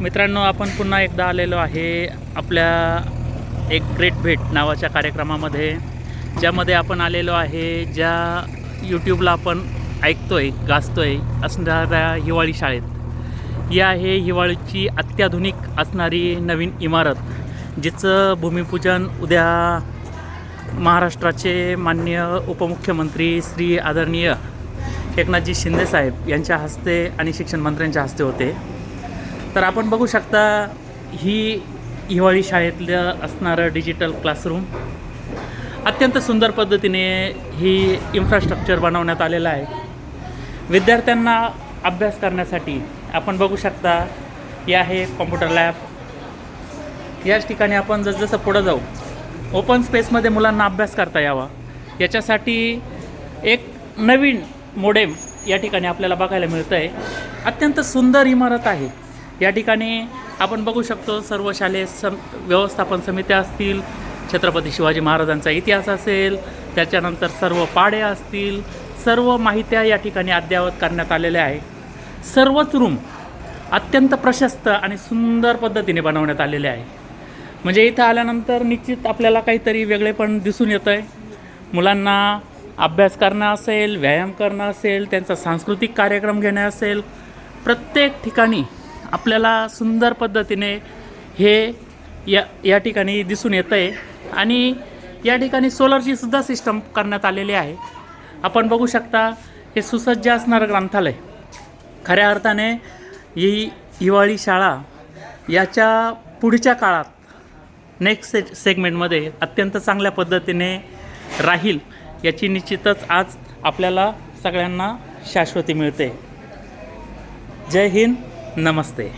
मित्रांनो आपण पुन्हा एकदा आलेलो आहे आपल्या एक ग्रेट भेट नावाच्या कार्यक्रमामध्ये ज्यामध्ये आपण आलेलो आहे ज्या यूट्यूबला आपण ऐकतोय गाजतोय असणाऱ्या हिवाळी शाळेत. ही आहे हिवाळीची अत्याधुनिक असणारी नवीन इमारत जिचं भूमिपूजन उद्या महाराष्ट्राचे मान्य उपमुख्यमंत्री श्री आदरणीय एकनाथजी शिंदेसाहेब यांच्या हस्ते आणि शिक्षण मंत्र्यांच्या हस्ते होते. तर आपण बघू शकता ही हिवाळी शाळेतलं असणारं डिजिटल क्लासरूम अत्यंत सुंदर पद्धतीने ही इन्फ्रास्ट्रक्चर बनवण्यात आलेलं आहे. विद्यार्थ्यांना अभ्यास करण्यासाठी आपण बघू शकता हे आहे कॉम्प्युटर लॅब याच ठिकाणी आपण जसजसं पुढं जाऊ ओपन स्पेसमध्ये मुलांना अभ्यास करता यावा. याच्यासाठी एक नवीन मोडेम या ठिकाणी आपल्याला बघायला मिळतं आहे अत्यंत सुंदर इमारत आहे. या ठिकाणी आपण बघू शकतो सर्व शालेय सम व्यवस्थापन समित्या असतील छत्रपती शिवाजी महाराजांचा इतिहास असेल त्याच्यानंतर सर्व पाड्या असतील सर्व माहित्या या ठिकाणी अद्ययावत करण्यात आलेल्या आहे सर्वच रूम अत्यंत प्रशस्त आणि सुंदर पद्धतीने बनवण्यात आलेले आहे म्हणजे इथं आल्यानंतर निश्चित आपल्याला काहीतरी वेगळेपण दिसून येतं आहे मुलांना अभ्यास करणं असेल व्यायाम करणं असेल त्यांचा सांस्कृतिक कार्यक्रम घेणं असेल प्रत्येक ठिकाणी आपल्याला सुंदर पद्धतीने हे या या ठिकाणी दिसून येतं आहे आणि या ठिकाणी सोलरची सुद्धा सिस्टम करण्यात आलेली आहे. आपण बघू शकता हे सुसज्ज असणारं ग्रंथालय. खऱ्या अर्थाने ही हिवाळी शाळा याच्या पुढच्या काळात नेक्स्ट से सेगमेंटमध्ये अत्यंत चांगल्या पद्धतीने राहील याची निश्चितच आज आपल्याला सगळ्यांना शाश्वती मिळते. जय हिंद. नमस्ते.